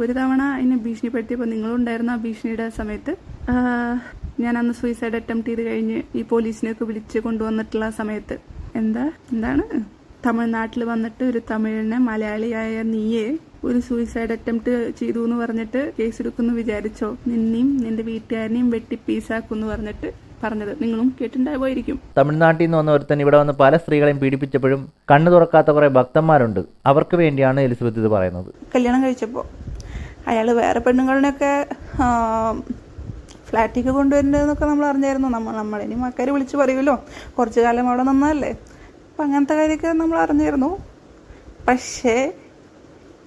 ഒരു തവണ എന്നെ ഭീഷണിപ്പെടുത്തിയപ്പോൾ നിങ്ങളുണ്ടായിരുന്ന ആ ഭീഷണിയുടെ സമയത്ത് ഞാൻ അന്ന് സൂയിസൈഡ് അറ്റംപ്റ്റ് ചെയ്ത് കഴിഞ്ഞ് ഈ പോലീസിനെയൊക്കെ വിളിച്ച് കൊണ്ടുവന്നിട്ടുള്ള സമയത്ത് എന്താ എന്താണ്? തമിഴ്നാട്ടിൽ വന്നിട്ട് ഒരു തമിഴിനെ മലയാളിയായ നീയെ ഒരു സൂയിസൈഡ് അറ്റംപ്റ്റ് ചെയ്തു എന്ന് പറഞ്ഞിട്ട് കേസെടുക്കുന്നു വിചാരിച്ചോ? നിന്നെയും നിന്റെ വീട്ടുകാരനെയും വെട്ടി പീസാക്കുമെന്ന് പറഞ്ഞിട്ട് പറഞ്ഞത്. നിങ്ങളും കേട്ടിട്ടുണ്ടാവുമായിരിക്കും. തമിഴ്നാട്ടിൽ നിന്ന് വന്ന ഒരുത്തൻ ഇവിടെ വന്ന് പല സ്ത്രീകളെയും പീഡിപ്പിച്ചപ്പോഴും കണ്ണു തുറക്കാത്ത കുറെ ഭക്തന്മാരുണ്ട്. അവർക്ക് വേണ്ടിയാണ് എലിസബത്ത് ഇത് പറയുന്നത്. കല്യാണം കഴിച്ചപ്പോൾ അയാൾ വേറെ പെണ്ണുങ്ങളിനെയൊക്കെ ഫ്ലാറ്റിലേക്ക് കൊണ്ടുവരുന്നതെന്നൊക്കെ നമ്മൾ അറിഞ്ഞായിരുന്നു. നമ്മൾ നമ്മളിനി മക്കാർ വിളിച്ച് പറയുമല്ലോ കുറച്ച് കാലം അവിടെ നിന്നല്ലേ. അപ്പം അങ്ങനത്തെ കാര്യമൊക്കെ നമ്മൾ അറിഞ്ഞായിരുന്നു. പക്ഷേ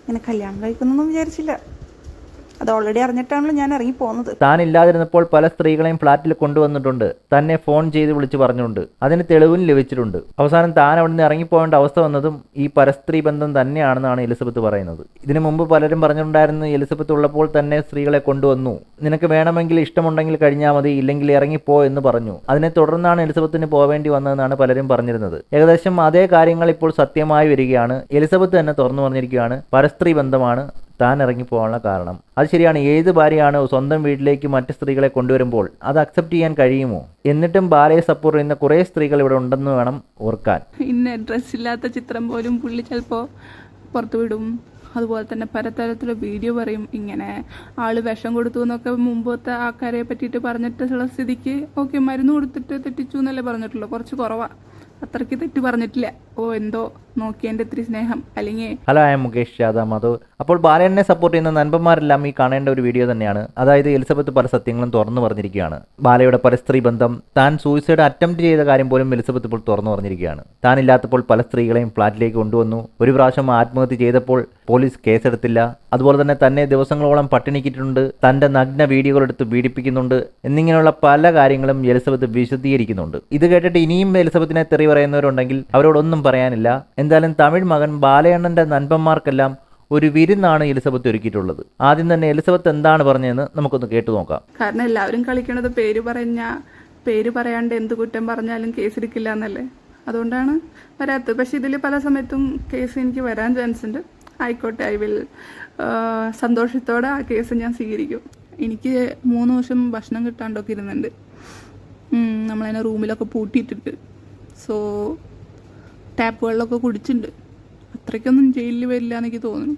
ഇങ്ങനെ കല്യാണം കഴിക്കുന്നൊന്നും വിചാരിച്ചില്ല. അത് ഓൾറെഡി അറിഞ്ഞിട്ടാണല്ലോ ഞാൻ ഇറങ്ങി പോകുന്നത് താൻ ഇല്ലാതിരുന്നപ്പോൾ പല സ്ത്രീകളെയും ഫ്ളാറ്റിൽ കൊണ്ടുവന്നിട്ടുണ്ട്. തന്നെ ഫോൺ ചെയ്ത് വിളിച്ച് പറഞ്ഞുണ്ട്. അതിന് തെളിവും ലഭിച്ചിട്ടുണ്ട്. അവസാനം താൻ അവിടെ നിന്ന് ഇറങ്ങിപ്പോകേണ്ട അവസ്ഥ വന്നതും ഈ പരസ്ത്രീ ബന്ധം തന്നെയാണെന്നാണ് എലിസബത്ത് പറയുന്നത്. ഇതിനു മുമ്പ് പലരും പറഞ്ഞിട്ടുണ്ടായിരുന്നു എലിസബത്ത് ഉള്ളപ്പോൾ തന്നെ സ്ത്രീകളെ കൊണ്ടുവന്നു. നിനക്ക് വേണമെങ്കിൽ ഇഷ്ടമുണ്ടെങ്കിൽ കഴിഞ്ഞാൽ മതി ഇല്ലെങ്കിൽ ഇറങ്ങിപ്പോ എന്ന് പറഞ്ഞു. അതിനെ തുടർന്നാണ് എലിസബത്തിന് പോവേണ്ടി വന്നതെന്നാണ് പലരും പറഞ്ഞിരുന്നത്. ഏകദേശം അതേ കാര്യങ്ങൾ ഇപ്പോൾ സത്യമായി വരികയാണ്. എലിസബത്ത് തന്നെ തുറന്നു പറഞ്ഞിരിക്കുകയാണ് പരസ്ത്രീ ബന്ധമാണ് താൻ ഇറങ്ങിപ്പോകാനുള്ള കാരണം. അത് ശരിയാണ്. ഏത് ഭാര്യയാണ് സ്വന്തം വീട്ടിലേക്ക് മറ്റ് സ്ത്രീകളെ കൊണ്ടുവരുമ്പോൾ അത് അക്സെപ്റ്റ് ചെയ്യാൻ കഴിയുമോ? എന്നിട്ടും ഭാര്യയെ സപ്പോർട്ട് ചെയ്യുന്ന കുറേ സ്ത്രീകൾ ഇവിടെ ഉണ്ടെന്ന് വേണം ഓർക്കാൻ. ഇന്ന ഡ്രസ്സില്ലാത്ത ചിത്രം പോലും പുള്ളി ചിലപ്പോ പുറത്തു വിടും. അതുപോലെ തന്നെ പലതരത്തിലുള്ള വീഡിയോ പറയും. ഇങ്ങനെ ആൾ വിഷം കൊടുത്തു എന്നൊക്കെ മുമ്പത്തെ ആൾക്കാരെ പറ്റിയിട്ട് പറഞ്ഞിട്ടുള്ള സ്ഥിതിക്ക് ഓക്കെ മരുന്ന് കൊടുത്തിട്ട് തെറ്റിച്ചു എന്നല്ലേ പറഞ്ഞിട്ടുള്ളൂ. കുറച്ച് കുറവാ. അത്രയ്ക്ക് തെറ്റ് പറഞ്ഞിട്ടില്ല. ഓ എന്തോ നോക്കിയതിന്റെ ഇത്തിരി സ്നേഹം. അല്ലെങ്കിൽ hello I M Mukesh Yadav Madhav അപ്പോൾ ബാലനെ സപ്പോർട്ട് ചെയ്യുന്ന നൻപന്മാരെല്ലാം ഈ കാണേണ്ട ഒരു വീഡിയോ തന്നെയാണ്. അതായത് എലിസബത്ത് പല സത്യങ്ങളും തുറന്നു പറഞ്ഞിരിക്കുകയാണ്. ബാലയുടെ പരസ്ത്രീ ബന്ധം താൻ സൂയിസൈഡ് അറ്റംപ്റ്റ് ചെയ്ത കാര്യം പോലും എലിസബത്ത് ഇപ്പോൾ തുറന്നു പറഞ്ഞിരിക്കുകയാണ്. താൻ ഇല്ലാത്തപ്പോൾ പല സ്ത്രീകളെയും ഫ്ളാറ്റിലേക്ക് കൊണ്ടുവന്നു. ഒരു പ്രാവശ്യം ആത്മഹത്യ ചെയ്തപ്പോൾ പോലീസ് കേസെടുത്തില്ല. അതുപോലെ തന്നെ തന്നെ ദിവസങ്ങളോളം പട്ടിണിക്കിട്ടുണ്ട് തന്റെ നഗ്ന വീഡിയോകൾ എടുത്ത് പീഡിപ്പിക്കുന്നുണ്ട്. എന്നിങ്ങനെയുള്ള പല കാര്യങ്ങളും എലിസബത്ത് വിശദീകരിക്കുന്നുണ്ട്. ഇത് കേട്ടിട്ട് ഇനിയും എലിസബത്തിനെ തെറി പറയുന്നവരുണ്ടെങ്കിൽ അവരോടൊന്നും പറയാനില്ല. എന്തായാലും തമിഴ് മകൻ ബാലയണ്ണന്റെ നൻപന്മാർക്കെല്ലാം ഒരു വിരുന്നാണ് എലിസബത്ത് ഒരുക്കിയിട്ടുള്ളത്. ആദ്യം തന്നെ എലിസബത്ത് എന്താണ് പറഞ്ഞതെന്ന് നമുക്കൊന്ന് കേട്ടു നോക്കാം. കാരണം എല്ലാവരും കളിക്കണത് പേര് പറഞ്ഞ പേര് പറയാണ്ട് എന്ത് കുറ്റം പറഞ്ഞാലും കേസ് എടുക്കില്ല എന്നല്ലേ? അതുകൊണ്ടാണ് വരാത്തത്. പക്ഷെ ഇതിൽ പല സമയത്തും കേസ് എനിക്ക് വരാൻ ചാൻസ് ഉണ്ട് ആയിക്കോട്ടെ ഐ വിൽ സന്തോഷത്തോടെ ആ കേസ് ഞാൻ സ്വീകരിക്കും. എനിക്ക് മൂന്ന് ദിവസം ഭക്ഷണം കിട്ടാണ്ടൊക്കെ ഇരുന്നുണ്ട്. നമ്മളതിനെ റൂമിലൊക്കെ പൂട്ടിയിട്ടിട്ട്. സോ ടാപ്പ് വെള്ളമൊക്കെ കുടിച്ചിട്ടുണ്ട് അത്രയ്ക്കൊന്നും ജയിലിൽ വരില്ല എനിക്ക് തോന്നുന്നു.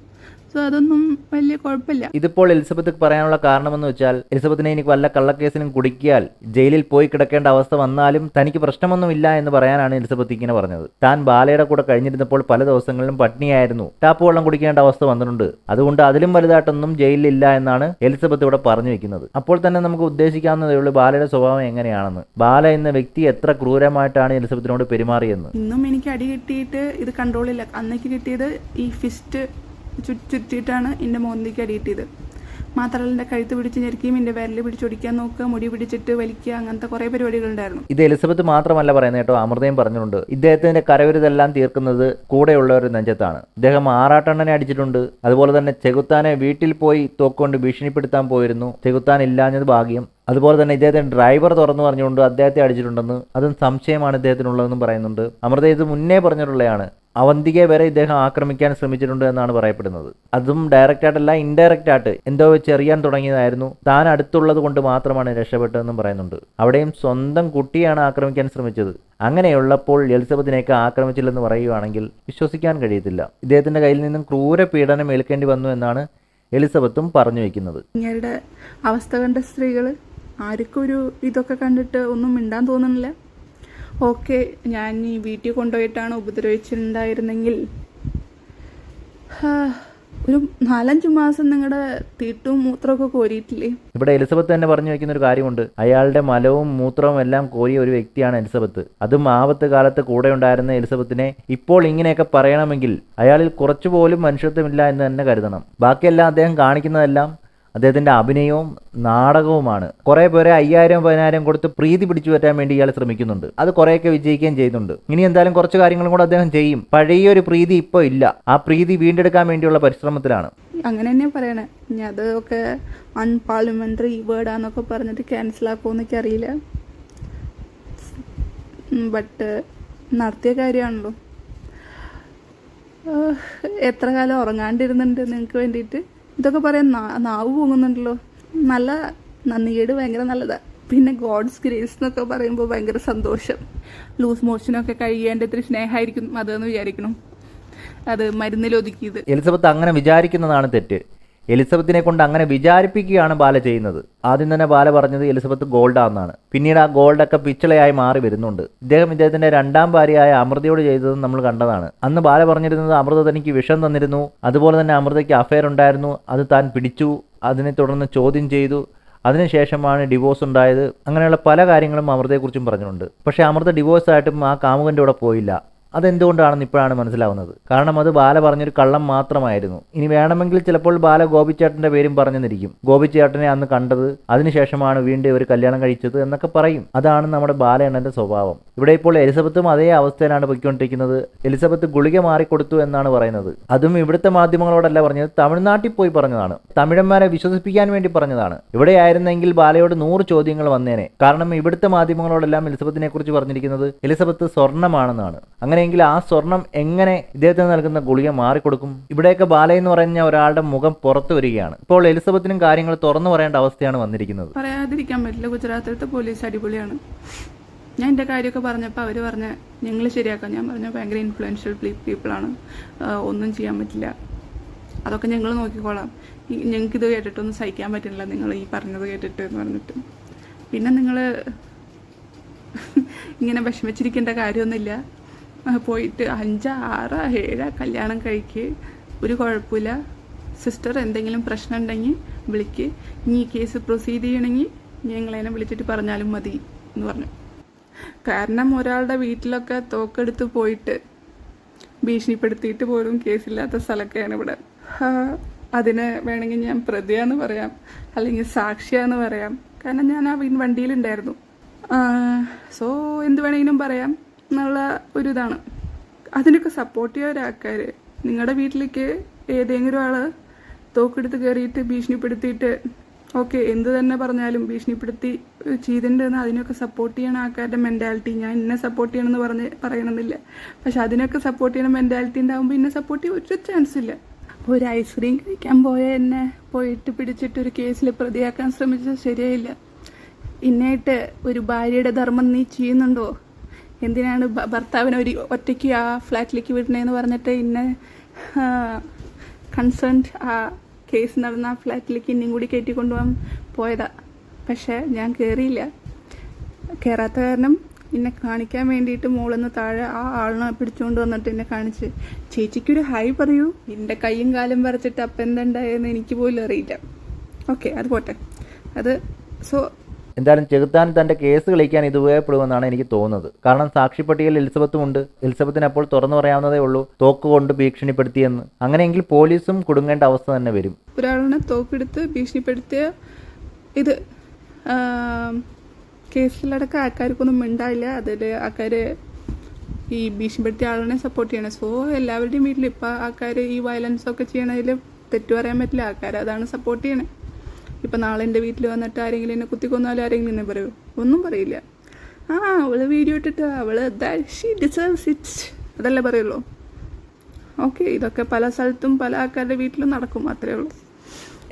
സോ അതൊന്നും വലിയ കുഴപ്പമില്ല ഇതിപ്പോൾ എലിസബത്ത് പറയാനുള്ള കാരണമെന്ന് വെച്ചാൽ എലിസബത്തിനെ എനിക്ക് വല്ല കള്ളക്കേസിനും കുടിക്കിയാൽ ജയിലിൽ പോയി കിടക്കേണ്ട അവസ്ഥ വന്നാലും തനിക്ക് പ്രശ്നമൊന്നുമില്ല എന്ന് പറയാനാണ് എലിസബത്ത് ഇങ്ങനെ പറഞ്ഞത്. താൻ ബാലയുടെ കൂടെ കഴിഞ്ഞിരുന്നപ്പോൾ പല ദിവസങ്ങളിലും പട്ടിണിയായിരുന്നു. ടാപ്പ് വെള്ളം കുടിക്കേണ്ട അവസ്ഥ വന്നിട്ടുണ്ട്. അതുകൊണ്ട് അതിലും വലുതായിട്ടൊന്നും ജയിലിലില്ല എന്നാണ് എലിസബത്ത് ഇവിടെ പറഞ്ഞു വെക്കുന്നത്. അപ്പോൾ തന്നെ നമുക്ക് ഉദ്ദേശിക്കാവുന്നതേ ഉള്ളൂ ബാലയുടെ സ്വഭാവം എങ്ങനെയാണെന്ന്. ബാല എന്ന വ്യക്തി എത്ര ക്രൂരമായിട്ടാണ് എലിസബത്തിനോട് പെരുമാറിയെന്ന്. ഇന്നും എനിക്ക് അടി കിട്ടിയിട്ട് ഇത് കൺട്രോൾ ഇല്ല. അന്നേക്ക് കിട്ടിയത് ഈ ഫിസ്റ്റ് ചുറ്റിയിട്ടാണ് എന്റെ മോന്തിക്ക് അടി കിട്ടിയത് മാത്രമല്ല എന്റെ കഴുത്ത് പിടിച്ച് ഞെരുക്കുകയും എന്റെ വിരൽ പിടിച്ചൊടിക്കാൻ നോക്കുക മുടി പിടിച്ചിട്ട് വലിക്കുക അങ്ങനത്തെ കുറേ പരിപാടികളുണ്ടായിരുന്നു. ഇത് എലിസബത്ത് മാത്രമല്ല പറയുന്നത് കേട്ടോ അമൃതയും പറഞ്ഞിട്ടുണ്ട്. ഇദ്ദേഹത്തിന്റെ കരവരുതെല്ലാം തീർക്കുന്നത് കൂടെയുള്ള ഒരു നെഞ്ചത്താണ്. ഇദ്ദേഹം ആറാട്ടെണ്ണനെ അടിച്ചിട്ടുണ്ട്. അതുപോലെ തന്നെ ചെകുത്താനെ വീട്ടിൽ പോയി തോക്കൊണ്ട് ഭീഷണിപ്പെടുത്താൻ പോയിരുന്നു. ചെകുത്താൻ ഇല്ലാഞ്ഞത് ഭാഗ്യം. അതുപോലെ തന്നെ ഇദ്ദേഹത്തിന് ഡ്രൈവർ തുറന്നു പറഞ്ഞുകൊണ്ട് അദ്ദേഹത്തെ അടിച്ചിട്ടുണ്ടെന്ന് അതും സംശയമാണ് ഇദ്ദേഹത്തിനുള്ളതെന്നും പറയുന്നുണ്ട്. അമൃത ഇത് മുന്നേ പറഞ്ഞിട്ടുള്ളതാണ് അവന്തികയെ വരെ ഇദ്ദേഹം ആക്രമിക്കാൻ ശ്രമിച്ചിട്ടുണ്ട് എന്നാണ് പറയപ്പെടുന്നത്. അതും ഡയറക്റ്റ് ആയിട്ടല്ല ഇൻഡയറക്റ്റ് ആയിട്ട് എന്തോ വെച്ച് എറിയാൻ തുടങ്ങിയതായിരുന്നു. താൻ അടുത്തുള്ളത് കൊണ്ട് മാത്രമാണ് രക്ഷപ്പെട്ടതെന്നും പറയുന്നുണ്ട്. അവിടെയും സ്വന്തം കുട്ടിയാണ് ആക്രമിക്കാൻ ശ്രമിച്ചത്. അങ്ങനെയുള്ളപ്പോൾ എലിസബത്തിനെയൊക്കെ ആക്രമിച്ചില്ലെന്ന് പറയുകയാണെങ്കിൽ വിശ്വസിക്കാൻ കഴിയത്തില്ല. ഇദ്ദേഹത്തിന്റെ കയ്യിൽ നിന്നും ക്രൂര പീഡനം ഏൽക്കേണ്ടി വന്നു എന്നാണ് എലിസബത്തും പറഞ്ഞു വെക്കുന്നത്. അവസ്ഥ കണ്ട സ്ത്രീകൾ ആർക്കും ഒരു ഇതൊക്കെ കണ്ടിട്ട് ഒന്നും മിണ്ടാൻ തോന്നുന്നില്ല. ഓക്കെ ഞാൻ ഈ വീട്ടിൽ കൊണ്ടുപോയിട്ടാണ് ഉപദ്രവിച്ചിട്ടുണ്ടായിരുന്നെങ്കിൽ. ഒരു നാലഞ്ച് മാസം നിങ്ങളുടെ തീട്ടും മൂത്രമൊക്കെ കോരിയിട്ടില്ലേ? ഇവിടെ എലിസബത്ത് തന്നെ പറഞ്ഞു വെക്കുന്ന ഒരു കാര്യമുണ്ട്. അയാളുടെ മലവും മൂത്രവും എല്ലാം കോരിയ ഒരു വ്യക്തിയാണ് എലിസബത്ത്. അതും ആപത്ത് കാലത്ത് കൂടെ ഉണ്ടായിരുന്ന എലിസബത്തിനെ ഇപ്പോൾ ഇങ്ങനെയൊക്കെ പറയണമെങ്കിൽ അയാളിൽ കുറച്ചുപോലും മനുഷ്യത്വമില്ല എന്ന് തന്നെ കരുതണം. ബാക്കിയെല്ലാം അദ്ദേഹം കാണിക്കുന്നതെല്ലാം അദ്ദേഹത്തിന്റെ അഭിനയവും നാടകവുമാണ്. കുറേ പേരെ അയ്യായിരം പതിനായിരം കൊടുത്ത് പ്രീതി പിടിച്ചു പറ്റാൻ വേണ്ടി ഇയാൾ ശ്രമിക്കുന്നുണ്ട്. അത് കുറേയൊക്കെ വിജയിക്കുകയും ചെയ്യുന്നുണ്ട്. ഇനി എന്തായാലും കുറച്ച് കാര്യങ്ങളും കൂടെ അദ്ദേഹം ചെയ്യും. പഴയ ഒരു പ്രീതി ഇപ്പോൾ ഇല്ല. ആ പ്രീതി വീണ്ടെടുക്കാൻ വേണ്ടിയുള്ള പരിശ്രമത്തിലാണ്. അങ്ങനെ തന്നെ പറയണേ. ഇനി അതൊക്കെ അൺപാർലമെന്ററി വേർഡാന്നൊക്കെ പറഞ്ഞിട്ട് ക്യാൻസൽ ആക്കുമെന്നൊക്കെ അറിയില്ല ബട്ട് നടത്തിയ കാര്യമാണല്ലോ. എത്ര കാലം ഉറങ്ങാണ്ടിരുന്നുണ്ട് നിങ്ങൾക്ക് വേണ്ടിയിട്ട്? ഇതൊക്കെ പറയാൻ നാവ് പോകുന്നുണ്ടല്ലോ നല്ല നന്ദികേട് ഭയങ്കര നല്ലതാണ് പിന്നെ ഗോഡ്സ് ഗ്രേസ് എന്നൊക്കെ പറയുമ്പോൾ ഭയങ്കര സന്തോഷം. ലൂസ് മോഷനൊക്കെ കഴിയേണ്ട ഇത്തിരി സ്നേഹമായിരിക്കും അതെന്ന് വിചാരിക്കണം. അത് മരുന്നിലൊതുക്കിയത് എലിസബത്ത് അങ്ങനെ വിചാരിക്കുന്നതാണ് തെറ്റ്. എലിസബത്തിനെ കൊണ്ട് അങ്ങനെ വിചാരിപ്പിക്കുകയാണ് ബാല ചെയ്യുന്നത്. ആദ്യം തന്നെ ബാല പറഞ്ഞത് എലിസബത്ത് ഗോൾഡാന്നാണ് പിന്നീട് ആ ഗോൾഡൊക്കെ പിച്ചളയായി മാറി വരുന്നുണ്ട്. ഇദ്ദേഹം ഇദ്ദേഹത്തിന്റെ രണ്ടാം ഭാര്യയായ അമൃതയോട് ചെയ്തത് നമ്മൾ കണ്ടതാണ്. അന്ന് ബാല പറഞ്ഞിരുന്നത് അമൃത തനിക്ക് വിഷം തന്നിരുന്നു. അതുപോലെ തന്നെ അമൃതയ്ക്ക് അഫയർ ഉണ്ടായിരുന്നു. അത് താൻ പിടിച്ചു. അതിനെ തുടർന്ന് ചോദ്യം ചെയ്തു. അതിനുശേഷമാണ് ഡിവോഴ്സ് ഉണ്ടായത്. അങ്ങനെയുള്ള പല കാര്യങ്ങളും അമൃതയെക്കുറിച്ചും പറഞ്ഞിട്ടുണ്ട്. പക്ഷേ അമൃത ഡിവോഴ്സ് ആയിട്ടും ആ കാമുകന്റെ കൂടെ പോയില്ല. അതെന്തുകൊണ്ടാണെന്ന് ഇപ്പോഴാണ് മനസ്സിലാവുന്നത്. കാരണം അത് ബാല പറഞ്ഞൊരു കള്ളം മാത്രമായിരുന്നു. ഇനി വേണമെങ്കിൽ ചിലപ്പോൾ ബാല ഗോപിച്ചേട്ടന്റെ പേരും പറഞ്ഞെന്നിരിക്കും. ഗോപിച്ചേട്ടനെ അന്ന് കണ്ടത് അതിനുശേഷമാണ് വീണ്ടും ഒരു കല്യാണം കഴിച്ചത് എന്നൊക്കെ പറയും. അതാണ് നമ്മുടെ ബാലയണ്ണന്റെ സ്വഭാവം. ഇവിടെ ഇപ്പോൾ എലിസബത്തും അതേ അവസ്ഥയിലാണ് പൊയ്ക്കൊണ്ടിരിക്കുന്നത്. എലിസബത്ത് ഗുളിക മാറിക്കൊടുത്തു എന്നാണ് പറയുന്നത്. അതും ഇവിടുത്തെ മാധ്യമങ്ങളോടല്ല പറഞ്ഞത്. തമിഴ്നാട്ടിൽ പോയി പറഞ്ഞതാണ്. തമിഴന്മാരെ വിശ്വസിപ്പിക്കാൻ വേണ്ടി പറഞ്ഞതാണ്. ഇവിടെ ആയിരുന്നെങ്കിൽ ബാലയോട് നൂറ് ചോദ്യങ്ങൾ വന്നേനെ. കാരണം ഇവിടുത്തെ മാധ്യമങ്ങളോടെല്ലാം എലിസബത്തിനെ കുറിച്ച് പറഞ്ഞിരിക്കുന്നത് എലിസബത്ത് സ്വർണമാണെന്നാണ്. അങ്ങനെയെങ്കിൽ ആ സ്വർണം എങ്ങനെ ഇദ്ദേഹത്തിന് നൽകുന്ന ഗുളിക മാറിക്കൊടുക്കും? ഇവിടെയൊക്കെ ബാല എന്ന് പറഞ്ഞ ഒരാളുടെ മുഖം പുറത്തു വരികയാണ്. ഇപ്പോൾ എലിസബത്തിനും കാര്യങ്ങൾ തുറന്നു പറയേണ്ട അവസ്ഥയാണ് വന്നിരിക്കുന്നത്. പറയാതിരിക്കാൻ പറ്റില്ല. ഗുജറാത്തിലത്തെ പോലീസ് അടിപൊളിയാണ്. ഞാൻ എന്റെ കാര്യമൊക്കെ പറഞ്ഞപ്പോൾ അവർ പറഞ്ഞ ഞങ്ങൾ ശരിയാക്കാം. ഞാൻ പറഞ്ഞ ഭയങ്കര ഇൻഫ്ലുവൻഷ്യൽ പീപ്പിളാണ് ഒന്നും ചെയ്യാൻ പറ്റില്ല. അതൊക്കെ ഞങ്ങൾ നോക്കിക്കോളാം. ഞങ്ങൾക്ക് ഞങ്ങൾക്കിത് കേട്ടിട്ടൊന്നും സഹിക്കാൻ പറ്റില്ല. നിങ്ങൾ ഈ പറഞ്ഞത് കേട്ടിട്ട് എന്ന് പറഞ്ഞിട്ട്. പിന്നെ നിങ്ങൾ ഇങ്ങനെ വിഷമിച്ചിരിക്കേണ്ട കാര്യമൊന്നുമില്ല. പോയിട്ട് അഞ്ച് ആറ് ഏഴ് കല്യാണം കഴിക്ക്. ഒരു കുഴപ്പമില്ല. സിസ്റ്റർ എന്തെങ്കിലും പ്രശ്നം ഉണ്ടെങ്കിൽ വിളിക്ക്. ഇനി ഈ കേസ് പ്രൊസീഡ് ചെയ്യണമെങ്കിൽ ഞങ്ങളതിനെ വിളിച്ചിട്ട് പറഞ്ഞാലും മതി എന്ന് പറഞ്ഞു. കാരണം ഒരാളുടെ വീട്ടിലൊക്കെ തോക്കെടുത്ത് പോയിട്ട് ഭീഷണിപ്പെടുത്തിയിട്ട് പോലും കേസില്ലാത്ത സ്ഥലമൊക്കെയാണ് ഇവിടെ. അതിന് വേണമെങ്കിൽ ഞാൻ പ്രതിയാന്ന് പറയാം. അല്ലെങ്കിൽ സാക്ഷിയാന്ന് പറയാം. കാരണം ഞാൻ ആ വണ്ടിയിലുണ്ടായിരുന്നു. സോ എന്ത് വേണമെങ്കിലും പറയാം. എന്നുള്ള ഒരു ഇതാണ് അതിനൊക്കെ സപ്പോർട്ട് ചെയ്യുക ഒരാൾക്കാർ നിങ്ങളുടെ വീട്ടിലേക്ക് ഏതെങ്കിലും ആൾ തോക്കെടുത്ത് കയറിയിട്ട് ഭീഷണിപ്പെടുത്തിയിട്ട് ഓക്കെ എന്ത് തന്നെ പറഞ്ഞാലും ഭീഷണിപ്പെടുത്തി ചെയ്തിട്ടുണ്ടെന്ന് അതിനൊക്കെ സപ്പോർട്ട് ചെയ്യണ ആൾക്കാരുടെ മെന്റാലിറ്റി ഞാൻ ഇന്നെ സപ്പോർട്ട് ചെയ്യണമെന്ന് പറഞ്ഞ് പറയണമെന്നില്ല പക്ഷെ അതിനൊക്കെ സപ്പോർട്ട് ചെയ്യണ മെന്റാലിറ്റി ഉണ്ടാകുമ്പോൾ ഇന്നെ സപ്പോർട്ട് ചെയ്യാൻ ഒരു ചാൻസ് ഇല്ല. ഒരു ഐസ്ക്രീം കഴിക്കാൻ പോയ എന്നെ പോയിട്ട് പിടിച്ചിട്ട് ഒരു കേസിൽ പ്രതിയാക്കാൻ ശ്രമിച്ചത് ശരിയായില്ല. ഇന്നായിട്ട് ഒരു ഭാര്യയുടെ ധർമ്മം നീ ചെയ്യുന്നുണ്ടോ? എന്തിനാണ് ഭർത്താവിനെ ഒരു ഒറ്റയ്ക്ക് ആ ഫ്ലാറ്റിലേക്ക് വിടണേന്ന് പറഞ്ഞിട്ട് ഇന്നെ കൺസേൺഡ് ആ കേസ് നടന്ന ആ ഫ്ലാറ്റിലേക്ക് ഇന്നും കൂടി കയറ്റി കൊണ്ടുപോകാൻ പോയതാ. പക്ഷേ ഞാൻ കയറിയില്ല കയറാത്ത കാരണം എന്നെ കാണിക്കാൻ വേണ്ടിയിട്ട് മുകളിൽ താഴെ ആ ആളിനെ പിടിച്ചുകൊണ്ട് വന്നിട്ട് എന്നെ കാണിച്ച്. ചേച്ചിക്കൊരു ഹായ് പറയൂ. എന്റെ കൈയും കാലും വരച്ചിട്ട് അപ്പം എന്തുണ്ടായെന്ന് എനിക്ക് പോലും അറിയില്ല. ഓക്കെ അത് പോട്ടെ. അത് സോ എന്തായാലും ചെകുത്താൻ തന്റെ കേസ് കളിക്കാൻ ഇത് ഉപയോഗപ്പെടുമെന്നാണ് എനിക്ക് തോന്നുന്നത്. കാരണം സാക്ഷിപ്പട്ടികയിൽ എലിസബത്തും ഉണ്ട്. എലിസബത്തിന് അപ്പോൾ തുറന്നു പറയാവുന്നതേ ഉള്ളൂ തോക്ക് കൊണ്ട് ഭീഷണിപ്പെടുത്തിയെന്ന്. അങ്ങനെയെങ്കിൽ പോലീസും കുടുങ്ങേണ്ട അവസ്ഥ തന്നെ വരും. ഒരാളാണ് തോക്കെടുത്ത് ഭീഷണിപ്പെടുത്തിയ ഇത് കേസിലടക്കം ആൾക്കാർക്കൊന്നും മിണ്ടായില്ല. അതിൽ ആൾക്കാർ ഈ ഭീഷണിപ്പെടുത്തിയ ആളിനെ സപ്പോർട്ട് ചെയ്യണം. സോ എല്ലാവരുടെയും വീട്ടിൽ ഇപ്പം ആൾക്കാർ ഈ വയലൻസ് ഒക്കെ ചെയ്യണതിൽ തെറ്റു പറയാൻ പറ്റില്ല. ആൾക്കാർ അതാണ് സപ്പോർട്ട് ചെയ്യണേ. ഇപ്പം നാളെ എന്റെ വീട്ടിൽ വന്നിട്ട് ആരെങ്കിലും എന്നെ കുത്തിക്കൊന്നാലും ആരെങ്കിലും എന്നെ പറയൂ. ഒന്നും പറയില്ല. ആ അവൾ വീഡിയോ ഇട്ടിട്ട് അവൾ ഷീ ഡിസേർവ്സ് ഇറ്റ് അതല്ലേ പറയുള്ളൂ. ഓക്കെ ഇതൊക്കെ പല സ്ഥലത്തും പല ആൾക്കാരുടെ വീട്ടിലും നടക്കും അത്രേ ഉള്ളൂ.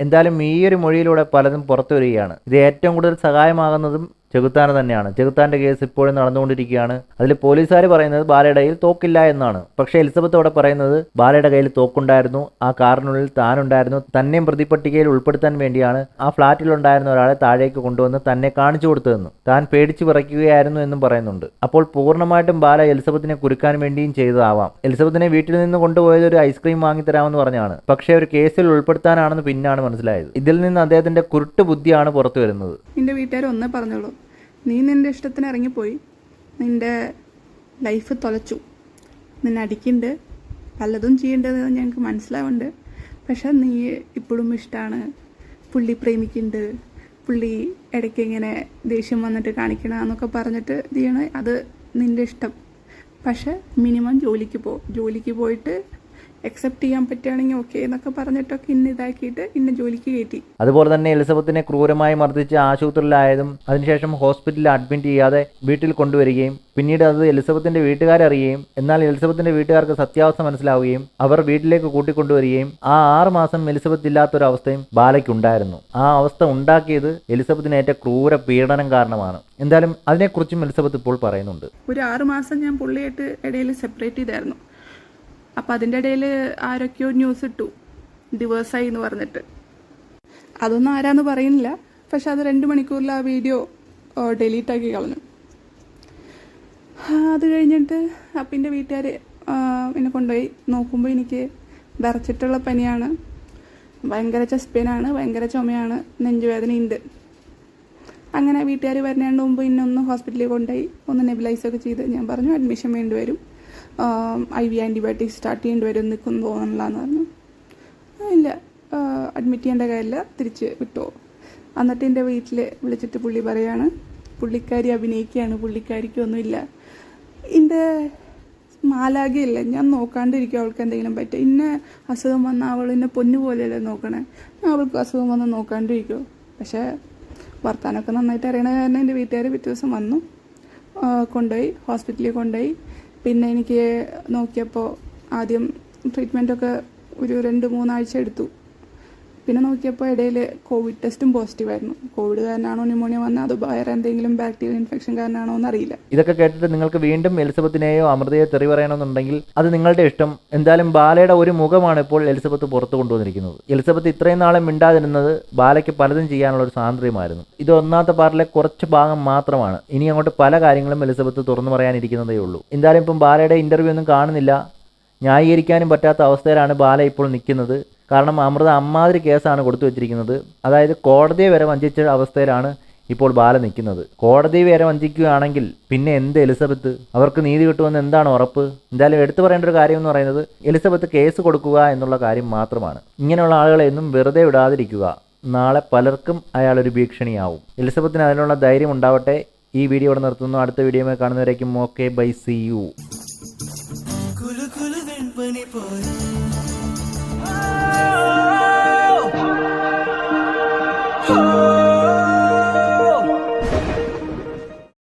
എന്തായാലും ഈ ഒരു മൊഴിയിലൂടെ പലതും പുറത്തു വരികയാണ്. ഇത് ഏറ്റവും കൂടുതൽ സഹായമാകുന്നതും ചെകുത്താന് തന്നെയാണ്. ചെകുത്താന്റെ കേസ് ഇപ്പോഴും നടന്നുകൊണ്ടിരിക്കുകയാണ്. അതിൽ പോലീസുകാർ പറയുന്നത് ബാലയുടെ കയ്യിൽ തോക്കില്ല എന്നാണ്. പക്ഷേ എലിസബത്ത് അവിടെ പറയുന്നത് ബാലയുടെ കയ്യിൽ തോക്കുണ്ടായിരുന്നു. ആ കാറിനുള്ളിൽ താനുണ്ടായിരുന്നു. തന്നെയും പ്രതിപട്ടികയിൽ ഉൾപ്പെടുത്താൻ വേണ്ടിയാണ് ആ ഫ്ളാറ്റിലുണ്ടായിരുന്ന ഒരാളെ താഴേക്ക് കൊണ്ടുവന്ന് തന്നെ കാണിച്ചു കൊടുത്തതെന്ന് താൻ പേടിച്ചു വിറയ്ക്കുകയായിരുന്നു എന്നും പറയുന്നുണ്ട്. അപ്പോൾ പൂർണമായിട്ടും ബാല എലിസബത്തിനെ കുരുക്കാൻ വേണ്ടിയും ചെയ്തതാവാം. എലിസബത്തിനെ വീട്ടിൽ നിന്ന് കൊണ്ടുപോയത് ഒരു ഐസ്ക്രീം വാങ്ങി വാങ്ങിത്തരാമെന്ന് പറഞ്ഞാണ്. പക്ഷേ ഒരു കേസിൽ ഉൾപ്പെടുത്താനാണെന്ന് പിന്നാണ് മനസ്സിലായത്. ഇതിൽ നിന്ന് അദ്ദേഹത്തിന്റെ കുരുട്ട് ബുദ്ധിയാണ് പുറത്തു വരുന്നത്. നിന്റെ വീട്ടുകാർ ഒന്നേ പറഞ്ഞോളൂ. നീ നിന്റെ ഇഷ്ടത്തിന് ഇറങ്ങിപ്പോയി. നിന്റെ ലൈഫ് തുലച്ചു. നിന്നെ അടിക്കുന്നുണ്ട് പലതും ചെയ്യേണ്ടത് ഞങ്ങൾക്ക് മനസ്സിലാവുന്നുണ്ട് പക്ഷെ നീ ഇപ്പോഴും ഇഷ്ടമാണ് പുള്ളി പ്രേമിക്കുന്നുണ്ട് പുള്ളി ഇടയ്ക്ക് ഇങ്ങനെ ദേഷ്യം വന്നിട്ട് കാണിക്കണം എന്നൊക്കെ പറഞ്ഞിട്ട് ചെയ്യണ അത് നിന്റെ ഇഷ്ടം. പക്ഷെ മിനിമം ജോലിക്ക് പോ ജോലിക്ക് പോയിട്ട് അക്സെപ്റ്റ് ചെയ്യാൻ പറ്റുകയാണെങ്കിൽ ഓക്കെ എന്നൊക്കെ പറഞ്ഞിട്ടൊക്കെ ഇന്ന് ഇതാക്കിയിട്ട് ഇന്ന് ജോലിക്ക് കയറ്റി. അതുപോലെ തന്നെ എലിസബത്തിനെ ക്രൂരമായി മർദ്ദിച്ച് ആശുപത്രിയിലായതും അതിനുശേഷം ഹോസ്പിറ്റലിൽ അഡ്മിറ്റ് ചെയ്യാതെ വീട്ടിൽ കൊണ്ടുവരികയും പിന്നീട് അത് എലിസബത്തിന്റെ വീട്ടുകാരറിയുകയും എന്നാൽ എലിസബത്തിന്റെ വീട്ടുകാർക്ക് സത്യാവസ്ഥ മനസ്സിലാവുകയും അവർ വീട്ടിലേക്ക് കൂട്ടിക്കൊണ്ടുവരികയും ആ ആറ് മാസം എലിസബത്ത് ഇല്ലാത്തൊരവസ്ഥയും ബാലയ്ക്കുണ്ടായിരുന്നു. ആ അവസ്ഥ ഉണ്ടാക്കിയത് എലിസബത്തിനേറ്റ ക്രൂര പീഡനം കാരണമാണ്. എന്തായാലും അതിനെക്കുറിച്ചും എലിസബത്ത് ഇപ്പോൾ പറയുന്നുണ്ട്. ഒരു ആറ് മാസം ഞാൻ പുള്ളിയായിട്ട് ഇടയിൽ സെപ്പറേറ്റ് ചെയ്തായിരുന്നു. അപ്പം അതിന്റെ ഇടയിൽ ആരൊക്കെയോ ന്യൂസ് ഇട്ടു. ഡിവേഴ്സായി എന്ന് പറഞ്ഞിട്ട്. അതൊന്നും ആരാന്ന് പറയുന്നില്ല. പക്ഷെ അത് രണ്ട് മണിക്കൂറിൽ ആ വീഡിയോ ഡിലീറ്റ് ആക്കി കളഞ്ഞു. അത് കഴിഞ്ഞിട്ട് അപ്പിന്റെ വീട്ടുകാർ എന്നെ കൊണ്ടുപോയി. നോക്കുമ്പോൾ എനിക്ക് വിറച്ചിട്ടുള്ള പനിയാണ്. ഭയങ്കര ചെസ്റ്റ് പെയിനാണ് ഭയങ്കര ചുമയാണ് നെഞ്ചുവേദനയുണ്ട് അങ്ങനെ വീട്ടുകാർ വരുന്നതിന് മുമ്പ് ഇന്നൊന്ന് ഹോസ്പിറ്റലിൽ കൊണ്ടുപോയി. ഒന്ന് നെബിലൈസൊക്കെ ചെയ്ത് ഞാൻ പറഞ്ഞു അഡ്മിഷൻ വേണ്ടി വരും. ഐ വി ആന്റിബയോട്ടിക് സ്റ്റാർട്ട് ചെയ്യേണ്ടി വരും നിൽക്കും തോന്നണില്ല എന്ന് പറഞ്ഞു. "ആ, ഇല്ല. അഡ്മിറ്റ് ചെയ്യേണ്ട കാര്യമില്ല. തിരിച്ച് വിട്ടോ. എന്നിട്ട് എന്റെ വീട്ടിൽ വിളിച്ചിട്ട് പുള്ളി പറയാണ് പുള്ളിക്കാരി അഭിനയിക്കുകയാണ് പുള്ളിക്കാരിക്കൊന്നുമില്ല എന്റെ മാലാകയില്ല ഞാൻ നോക്കാണ്ടിരിക്കും അവൾക്ക് എന്തെങ്കിലും പറ്റും ഇന്ന അസുഖം വന്ന അവൾ എന്നെ പൊന്നു പോലെയല്ലേ നോക്കണേ. ഞാൻ അവൾക്ക് അസുഖം വന്ന് നോക്കാണ്ടിരിക്കുമോ പക്ഷേ വർത്താനമൊക്കെ നന്നായിട്ട് അറിയണ കാരണം എന്റെ വീട്ടുകാർ പിറ്റേ ദിവസം വന്നു. കൊണ്ടുപോയി ഹോസ്പിറ്റലിൽ കൊണ്ടുപോയി. പിന്നെ എനിക്ക് നോക്കിയപ്പോൾ ആദ്യം ട്രീറ്റ്മെന്റൊക്കെ ഒരു രണ്ട് മൂന്നാഴ്ച എടുത്തു. പിന്നെ നോക്കിയപ്പോൾ ഇടയിൽ കോവിഡ് ടെസ്റ്റും പോസിറ്റീവായിരുന്നു കോവിഡ് കാരണമാണോ ന്യൂമോണിയ വന്നത്? അത് വേറെ എന്തെങ്കിലും ബാക്ടീരിയൽ ഇൻഫെക്ഷൻ കാരണമാണോ എന്ന് അറിയില്ല ഇതൊക്കെ കേട്ടിട്ട് നിങ്ങൾക്ക് വീണ്ടും എലിസബത്തിനെയോ അമൃതയോ തെറി പറയണമെന്നുണ്ടെങ്കിൽ അത് നിങ്ങളുടെ ഇഷ്ടം. എന്തായാലും ബാലയുടെ ഒരു മുഖമാണ് ഇപ്പോൾ എലിസബത്ത് പുറത്തു കൊണ്ടുവന്നിരിക്കുന്നത്. എലിസബത്ത് ഇത്രയും നാളെ മിണ്ടാതിരുന്നത് ബാലയ്ക്ക് പലതും ചെയ്യാനുള്ള ഒരു സ്വാതന്ത്ര്യമായിരുന്നു. ഇത് ഒന്നാമത്തെ പാർട്ടിലെ കുറച്ച് ഭാഗം മാത്രമാണ്. ഇനി അങ്ങോട്ട് പല കാര്യങ്ങളും എലിസബത്ത് തുറന്നു പറയാനിരിക്കുന്നതേ ഉള്ളൂ എന്തായാലും ഇപ്പം ബാലയുടെ ഇന്റർവ്യൂ ഒന്നും കാണുന്നില്ല. ന്യായീകരിക്കാനും പറ്റാത്ത അവസ്ഥയിലാണ് ബാല ഇപ്പോൾ നിൽക്കുന്നത്. കാരണം അമൃത അമ്മാതിരി കേസാണ് കൊടുത്തു വെച്ചിരിക്കുന്നത്. അതായത് കോടതിയെ വരെ വഞ്ചിച്ച അവസ്ഥയിലാണ് ഇപ്പോൾ ബാല നിൽക്കുന്നത്. കോടതി വരെ വഞ്ചിക്കുകയാണെങ്കിൽ പിന്നെ എന്ത് എലിസബത്ത്? അവർക്ക് നീതി കിട്ടുമെന്ന് എന്താണ് ഉറപ്പ്? എന്തായാലും എടുത്തു പറയേണ്ട ഒരു കാര്യം എന്ന് പറയുന്നത് എലിസബത്ത് കേസ് കൊടുക്കുക എന്നുള്ള കാര്യം മാത്രമാണ്. ഇങ്ങനെയുള്ള ആളുകളെ എന്നും വെറുതെ വിടാതിരിക്കുക. നാളെ പലർക്കും അയാൾ ഒരു ഭീഷണിയാവും. എലിസബത്തിന് അതിനുള്ള ധൈര്യം ഉണ്ടാവട്ടെ. ഈ വീഡിയോ ഇവിടെ നിർത്തുന്നു. അടുത്ത വീഡിയോയിൽ കാണുന്നവരേക്കും ഓക്കെ. ബൈ. സി. യു. കുലു വെൺപനി പോലെ Oh!